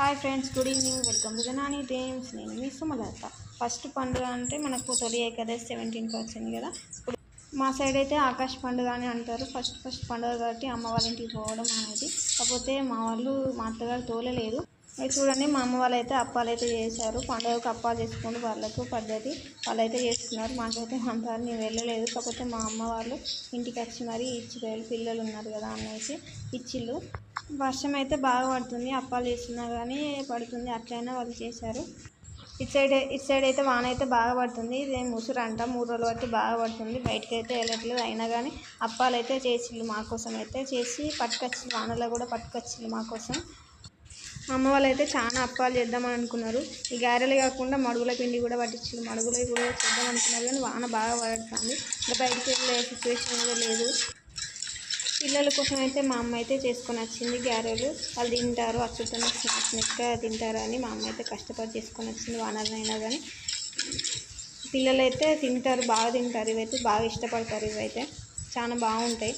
Hi friends good evening. Welcome to the Nani dreams. నేను మీ Sumalatha. First పండుగ అంటే మనకు తొలి ఏకాదశి సెవెంటీన్ వచ్చింది కదా? ఇప్పుడు మా సైడ్ అయితే ఆకాశ పండుగ అని అంటారు. ఫస్ట్ ఫస్ట్ పండుగ కాబట్టి అమ్మ వాళ్ళ ఇంటికి పోవడం అనేది. కాకపోతే మా వాళ్ళు మా అత్తగారు తోలలేదు. మీరు చూడండి మా అమ్మ వాళ్ళు అయితే అప్పాలు అయితే చేశారు. పండుగకు అప్పాలు చేసుకుని వాళ్ళకు పద్ధతి వాళ్ళు అయితే చేసుకున్నారు మాకైతే అంటారు నేను వెళ్ళలేదు. కాకపోతే మా అమ్మ వాళ్ళు ఇంటికి వచ్చి మరీ ఇచ్చిపోయారు పిల్లలు ఉన్నారు కదా అనేసి ఇచ్చిళ్ళు. వర్షం అయితే బాగా పడుతుంది అప్పాలు చేస్తున్నా కానీ పడుతుంది అట్లయినా వాళ్ళు చేశారు. ఇటు సైడ్ ఇటు సైడ్ అయితే వాన అయితే బాగా పడుతుంది. ఇది ముసురు అంట మూడు రోజులు బట్టి బాగా పడుతుంది. బయటకు అయితే వెళ్ళట్లేదు అయినా కానీ అప్పాలు అయితే చేసిళ్ళు మాకోసం అయితే. చేసి పట్టుకొచ్చిళ్ళు వానలో కూడా పట్టుకొచ్చిళ్ళు మా కోసం. అమ్మ వాళ్ళు అయితే చాలా అప్పాలు చేద్దామని అనుకున్నారు. ఈ గారెలు కాకుండా మడుగుల పిండి కూడా పట్టించారు మడుగులు కూడా చేద్దాం అనుకున్నారు కానీ వాన బాగా పడుతుంది. ఇంకా బయటకి వెళ్ళే సిచ్యువేషన్ కూడా లేదు. పిల్లల కోసం అయితే మా అమ్మ అయితే చేసుకొని వచ్చింది గారెలు. వాళ్ళు తింటారు అచ్చుతో స్నాక్స్ తింటారు అని మా అమ్మ అయితే కష్టపడి చేసుకొని వచ్చింది వానరైనా కానీ. పిల్లలు అయితే తింటారు బాగా తింటారు ఇవైతే బాగా ఇష్టపడతారు ఇవైతే చాలా బాగుంటాయి.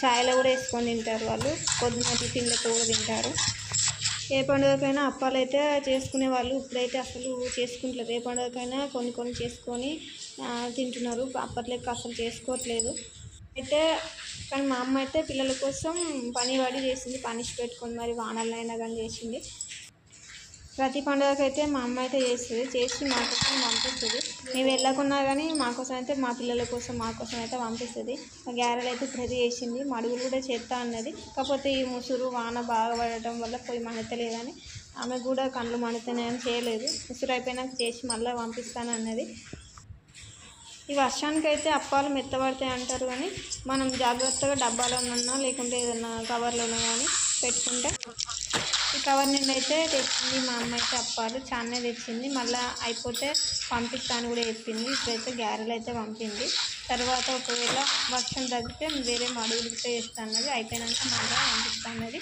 చాయ్లో కూడా వేసుకొని తింటారు వాళ్ళు పొద్దున్న టిఫిన్లతో కూడా తింటారు. ఏ పండుగకైనా అప్పాలు అయితే చేసుకునే వాళ్ళు ఇప్పుడైతే అసలు చేసుకుంటలేదు. ఏ పండుగకైనా కొన్ని కొన్ని చేసుకొని తింటున్నారు. అప్పట్లోకి అసలు చేసుకోవట్లేదు. అయితే కానీ మా అమ్మ అయితే పిల్లల కోసం పని పడి చేసింది పనిష్ పెట్టుకొని మరి వానలైనా కానీ చేసింది. ప్రతి పండుగకి అయితే మా అమ్మ అయితే చేస్తుంది చేసి మా కోసం పంపిస్తుంది. మేము వెళ్ళకున్నా కానీ మా కోసం అయితే మా పిల్లల కోసం మా కోసం అయితే పంపిస్తుంది. ఆ గ్యారెలు అయితే ప్రతి చేసింది మడుగులు కూడా చేస్తా అన్నది. కాకపోతే ఈ ముసురు వాన బాగా పడటం వల్ల పోయి మండతలేదని ఆమె కూడా కళ్ళు మండుతున్నాయని చేయలేదు. ముసురు అయిపోయినాక చేసి మళ్ళీ పంపిస్తాను అన్నది ఈ వర్షానికి అయితే అప్పాలు మెత్తబడతాయి అంటారు కానీ మనం జాగ్రత్తగా డబ్బాలోనన్నా లేకుంటే ఏదైనా కవర్లోనో కానీ పెట్టుకుంటే ఈ కవర్ నిండి అయితే తెచ్చింది మా అమ్మ అయితే అప్పాలు చాలానే తెచ్చింది. మళ్ళీ అయిపోతే పంపిస్తాను కూడా చెప్పింది. ఇప్పుడైతే గ్యారెలు అయితే పంపింది. తర్వాత ఒకవేళ వర్షం తగ్గితే వేరే మడుగులతో చేస్తాను అన్నది అయిపోయినాక మళ్ళీ పంపిస్తాను అన్నది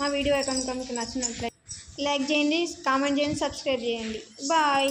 మా వీడియో కనుక మీకు నచ్చినట్లయితే లైక్ చేయండి కామెంట్ చేయండి సబ్స్క్రైబ్ చేయండి. బాయ్.